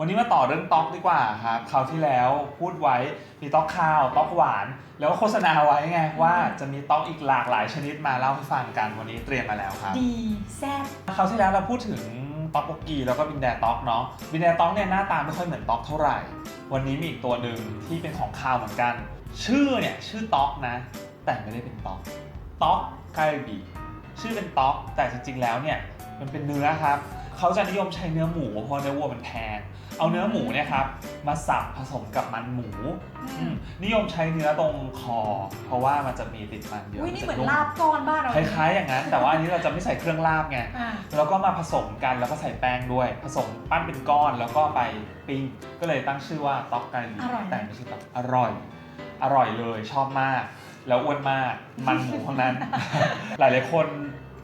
วันนี้มาต่อเรื่องต๊อกดีกว่าครับคราวที่แล้วพูดไว้มีต๊อกข้าวต๊อกหวาน แล้วก็โฆษณาไว้ไงว่าจะมีต๊อกอีกหลากหลายชนิดมาเล่าให้ฟังกันวันนี้เตรียมมาแล้วครับ ดีแซ่บคราวที่แล้วเราพูดถึงต๊อกโบกีแล้วก็บินแดต๊อกเนาะบินแดต๊อกเนี่ยหน้าตาไม่ค่อยเหมือนต๊อกเท่าไหร่ วันนี้มีอีกตัวหนึ่งที่เป็นของข้าวเหมือนกัน ชื่อเนี่ยชื่อต๊อกนะ แต่ไม่ได้เป็นต๊อกต๊อกไกบีชื่อเป็นต๊อกแต่จริงๆแล้วเนี่ยมันเป็นเนื้อครับ เขาจะนิยมใช้เนื้อหมูเพราะเนื้อวัวมันแพง เอาเนื้อหมูเนี่ยครับมาสับผสมกับมันหมูอืมนิยมใช้เนื้อตรงคอ เพราะว่ามันจะมีติดมันเยอะอุ้ยนี่เหมือนจะลาบก้อนบ้านเราคล้ายๆอย่างนั้น แต่ว่าอันนี้เราจะไม่ใส่เครื่องลาบไงอ่าแล้วก็มาผสมกันแล้วก็ใส่แป้งด้วย ผสมปั้นเป็นก้อนแล้วก็ไปปิ้งก็เลยตั้งชื่อว่าต๊อกไก่หลีแต่ไม่ใช่ต๊อกอร่อย อร่อยเลยชอบมาก แล้วอ้วนมากมันหมูทั้งนั้น หลายๆคน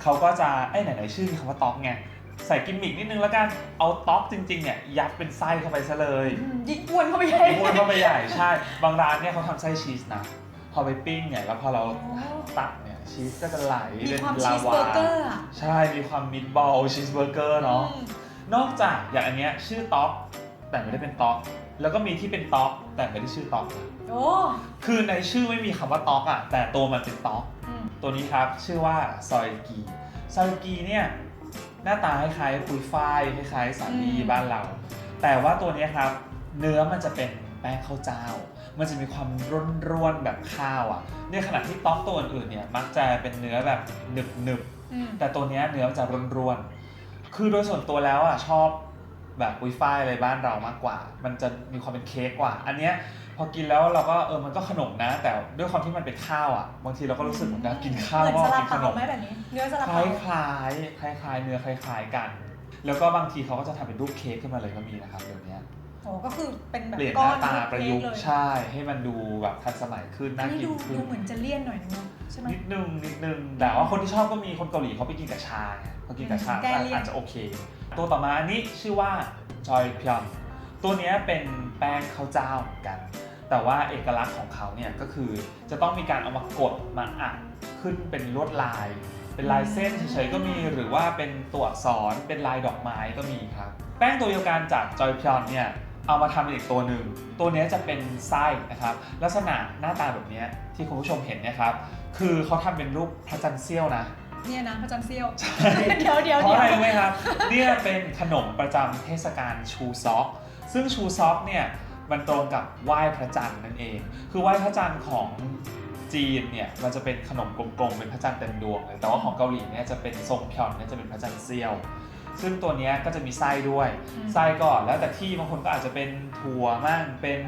เขาก็จะไอ้ยไหนๆชื่อมีคำว่าต๊อกไง ใส่กิมมิกนิดนึงแล้วกัน เอาต๊อกจริงๆเนี่ยยัดเป็นไส้เข้าไปซะเลยอืมยิ่งอ้วนเข้าไปใหญ่อ้วนเข้าไปใหญ่ใช่ บางร้านเนี่ยเขาทำไส้ชีสนะ พอไปปิ้งเนี่ยแล้วพอเราโอ้ตักเนี่ยชีสก็จะไหลมีเป็นความลาชีสวาเบอร์เกอร์อะใช่มีความมิตบอลชีสเบอร์เกอร์เนาะอืมนอกจากอย่างอันเนี้ยชื่อต๊อกแต่ไม่ได้เป็นต๊อกแล้วก็มีที่เป็นต๊อกแต่ไม่ได้ชื่อต๊อกนะโอ้คือในชื่อไม่มีคำว่าต๊อกอะแต่ตัวมันเป็นต๊อกอืมตัวนี้ครับ ชื่อว่าซอยกีซอยกีเนี่ย หน้าตาคล้ายๆปุยฝ้ายคล้ายๆสาลีบ้านเรา แต่ว่าตัวเนี้ยครับ เนื้อมันจะเป็นแป้งข้าวเจ้า มันจะมีความร่วนๆแบบข้าวอะ ในขณะที่ต๊อกตัวอื่นๆเนี่ยมักจะเป็นเนื้อแบบหนึบอืมๆแต่ตัวเนี้ยเนื้อมันจะร่วนๆคือโดยส่วนตัวแล้วอะชอบ แบบปุยฝ้ายอะไรบ้านเรามากกว่า มันจะมีความเป็นเค้กกว่า อันเนี้ยพอกินแล้วเราก็เออมันก็ขนมนะ แต่ด้วยความที่มันเป็นข้าวอะบางทีเราก็รู้สึกเหมือนกันกินข้าวเหมือนก็ซาลากินขนเปามไหมแบบนี้เนื้อซาลาคเปาล้ายๆคล้ายๆคล้ายๆเนื้อคล้ายๆกัน แล้วก็บางทีเขาก็จะทำเป็นรูปเค้กขึ้นมาเลยก็มีนะครับเดี๋ยวนี้ โอ้ก็คือเป็นแบบเปลี่ยนหก้อน้านตาประยุกต์ เล็กๆเลยใช่ ให้มันดูแบบทันสมัยขึ้นอัน่านนี้กินดูขึ้ดูนเหมือนจะเลี่ยนหน่อยนึงเนอะใช่ไหม นิดนึงนิดนึงแต่ว่าคนที่ชอบก็มีคนเกาหลีเขาไปกินกับชาไงเขากินกับชาแก้เลี่ยน อาจจะโอเค ตัวต่อมาอันนี้ชื่อว่าจอยพยอนตัวเนี้ยเป็นแป้งข้าวเจ้าเหมือนกัน แต่ว่าเอกลักษณ์ของเขาเนี่ยก็คือจะต้องมีการเอามากดมาอัดขึ้นเป็นลวดลาย เป็นลายเส้นเฉยๆก็มีหรือว่าเป็นตัวอักษรเป็นลายดอกไม้ก็มีครับ แป้งตัวเดียวกันจากจอยพยอนเนี่ย เอามาทำเป็นอีกตัวหนึ่ง ตัวเนี้ยจะเป็นไส้นะครับ ลักษณะหน้าตาแบบเนี้ยที่คุณผู้ชมเห็นเนะครับ คือเขาทำเป็นรูปพระจันทร์เสี้ยวนะเนี่ยนะพระจันทร์เซี่ยวเดี๋ยวเดี๋ยวเพราะเดี๋ยวอะไรรู้ไหมครับ เนี่ยเป็นขนมประจำเทศกาลชูซอก ซึ่งชูซอกเนี่ยมันตรงกับไหว้พระจันทร์นั่นเอง คือไหว้พระจันทร์ของจีนเนี่ยมันจะเป็นขนมกลมๆเป็นพระจันทร์เต็มดวงเลยแต่ว่าของเกาหลีเนี่ยจะเป็นทรงพยอนเนี่ยจะเป็นพระจันทร์เสี้ยว ซึ่งตัวเนี้ยก็จะมีไส้ด้วยอืมไส้ก็แล้วแต่ที่บางคนก็อาจจะเป็นถั่วมั่งเป็น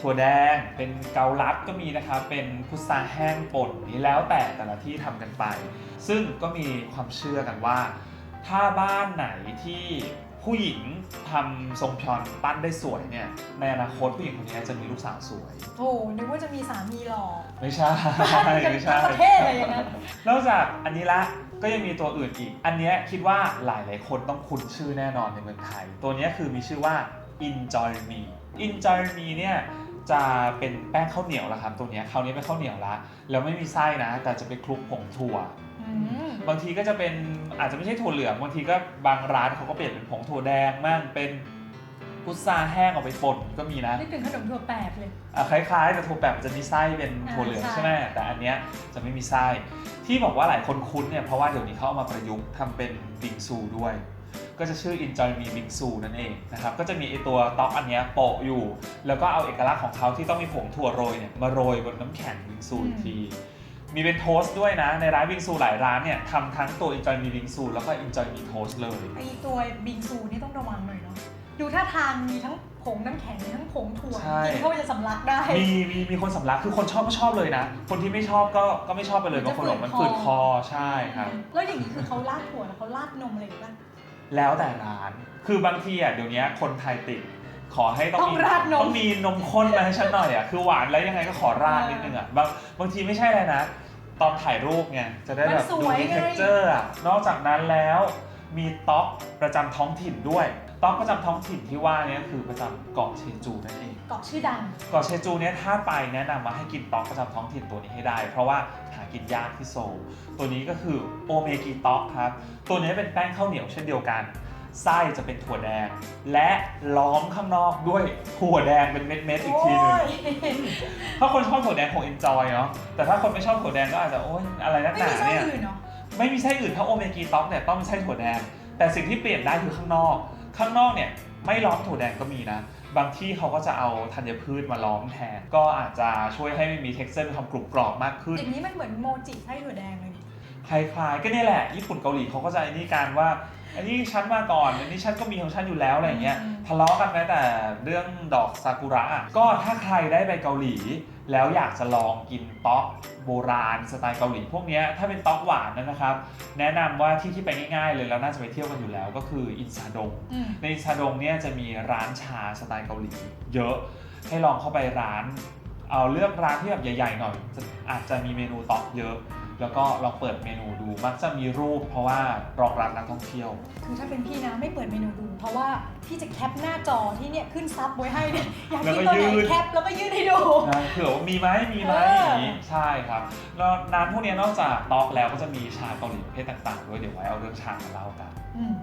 ถั่วแดง เป็นเกาลัดก็มีนะครับ เป็นพุทราแห้งป่นนี้แล้วแต่แต่ละที่ทำกันไป ซึ่งก็มีความเชื่อกันว่า ถ้าบ้านไหนที่ ผู้หญิงทำทรงพยอนปั้นได้สวยเนี่ยในอนาคตผู้หญิงคนนี้จะมีลูกสาวสวย โอ้นึกว่าจะมีสามีหล่อไม่ใช่กันไม่ทั้ใช่งประเทศเลยอย่างนั้นนอกจากอันนี้ละก็ยังมีตัวอื่นอีก อันเนี้ยคิดว่าหลายหลายๆคนต้องคุ้นชื่อแน่นอนในเมืองไทย ตัวเนี้ยคือมีชื่อว่า Enjoy Me Enjoy Me เนี่ยจะเป็นแป้งข้าวเหนียวละครับ ตัวเนี้ยคราวนี้เป็นข้าวเหนียวละแล้วไม่มีไส้นะ แต่จะไปคลุกผงถั่วอืมบางทีก็จะเป็น อาจจะไม่ใช่ถั่วเหลืองบางทีก็บางร้านเขาก็เปลี่ยนเป็นผงถั่วแดงมั่งเป็นพุทราแห้งออกไปป่นก็มีนะนึกถึงขนมถั่วแปบเลยอะคล้ายๆแต่ถั่วแปบมันจะมีไส้เป็นถั่วเหลืองอ่าใช่ใช่ไหมแต่อันเนี้ยจะไม่มีไส้ที่บอกว่าหลายคนคุ้นเนี่ยเพราะว่าเดี๋ยวนี้เขาเอามาประยุกต์ทำเป็นบิงซูด้วย ก็จะชื่อ Enjoy Me บิงซูนั่นเองนะครับก็จะมีไอตัวต๊อกอันเนี้ยโปะอยู่ แล้วก็เอาเอกลักษณ์ของเขาที่ต้องมีผงถั่วโรยเนี่ยมาโรยบนน้ำแข็งบิงซูอีกที มีเป็นโทสต์ด้วยนะ ในร้านบิงซูหลายร้านเนี่ยทำทั้งตัว Enjoy Me บิงซูแล้วก็ Enjoy Me Toast เลย ไอตัวบิงซูนี่ต้องระวังหน่อยเนาะดูท่าทางมีทั้งผงน้ำแข็งมีทั้งผงถั่วใช่ กินเข้าไปจะสำลักได้ มีมีมีคนสำลักคือคนชอบก็ชอบเลยนะ คนที่ไม่ชอบก็ก็ไม่ชอบไปเลยมันบาจะงคนบอกมันฝืฝืดดคคออใช่ครับ แล้วอย่างนี้คือเขาราดถั่วแล้วเขาราดนมอะไรอีกป่ะแล้วแต่ร้าน คือบางทีอะเดี๋ยวนี้คนไทยติด ขอให้ต้องต้องมีราดนมต้องมีนมข้นมาให้ฉันหน่อยอะ คือหวานแล้วยังไงก็ขอราดนิดนึงอะ บางบางทีไม่ใช่เลยนะ ตอนถ่ายรูปไงจะได้แบบมันสดูวยมีไง เท็กเจอร์อะนอกจากนั้นแล้วมีต๊อกประจำท้องถิ่นด้วยต๊อกประจำท้องถิ่นที่ว่าเนี้คือประจำเกาะเชจูนั่นเอง เกาะชื่อดัง เกาะเชจูเนี่ยถ้าไปแนะนำมาให้กินต๊อกประจำท้องถิ่นตัวนี้ให้ได้ เพราะว่าหากินยากที่โซลตัวนี้ก็คือโอเมกิต๊อกครับ ตัวนี้เป็นแป้งข้าวเหนียวเช่นเดียวกัน ไส้จะเป็นถั่วแดง และล้อมข้างนอกด้วยถั่วแดงเป็นเม็ดๆอีกทีหนึงโอ้ยถ้าคนชอบถั่วแดงคง enjoy เนาะแต่ถ้าคนไม่ชอบถั่วแดงก็อาจจะโอ๊ยอะไรนักไม่หนามีไส้เนี่ยอื่นเนาะไม่มีไส้อื่นถ้าโอเมกีต็อกเนี่ยต้องเป็นไส้ถั่วแดง แต่สิ่งที่เปลี่ยนได้คือข้างนอก ข้างนอกเนี่ยไม่ล้อมถั่วแดงก็มีนะ บางที่เขาก็จะเอาธัญพืชมาล้อมแทน ก็อาจจะช่วยให้มี texture มีความกรุบกรอบมากขึ้นอย่างนี้มันเหมือนโมจิไส้ถั่วแดงเลยนี่คล้ายๆก็เนี่ยแหละญี่ปุ่นเกาหลีเขาก็จะไอ้นี่การว่า อันนี้ฉันมาก่อน อันนี้ฉันก็มีของฉันอยู่แล้วอะไรอย่างเงี้ยทะเลาะกันแม้แต่เรื่องดอกซากุระอะก็ถ้าใครได้ไปเกาหลี แล้วอยากจะลองกินเต๊อกโบราณสไตล์เกาหลีพวกเนี้ยถ้าเป็นเต๊อกหวานนะครับ แนะนำว่าที่ที่ไปง่ายๆ เลยแล้วน่าจะไปเที่ยวกันอยู่แล้วก็คืออินซาดงอืมในอินซาดงเนี่ยจะมีร้านชาสไตล์เกาหลี เยอะให้ลองเข้าไปร้าน เอาเลือกร้านที่แบบใหญ่ๆหน่อยจะอาจจะมีเมนูต็อกเยอะ แล้วก็ลองเปิดเมนูดูมักจะมีรูป เพราะว่ารองรับนักท่องเที่ยว คือถ้าเป็นพี่นะไม่เปิดเมนูดู เพราะว่าพี่จะแคปหน้าจอที่เนี่ยขึ้นซับไว้ให้เนี่ยอยากแล้วกินก็ตัวไหนยืดแคปแล้วก็ยืดให้ดูนะเผื่อว่ามีไหมมีไหมเออออย่างนี้ใช่ครับแล้วร้านพวกเนี้ยนอกจากต็อกแล้วก็จะมีชาเกาหลีประเภทต่างๆด้วยเดี๋ยวไว้เอาเรื่องชามาเล่ากันอืม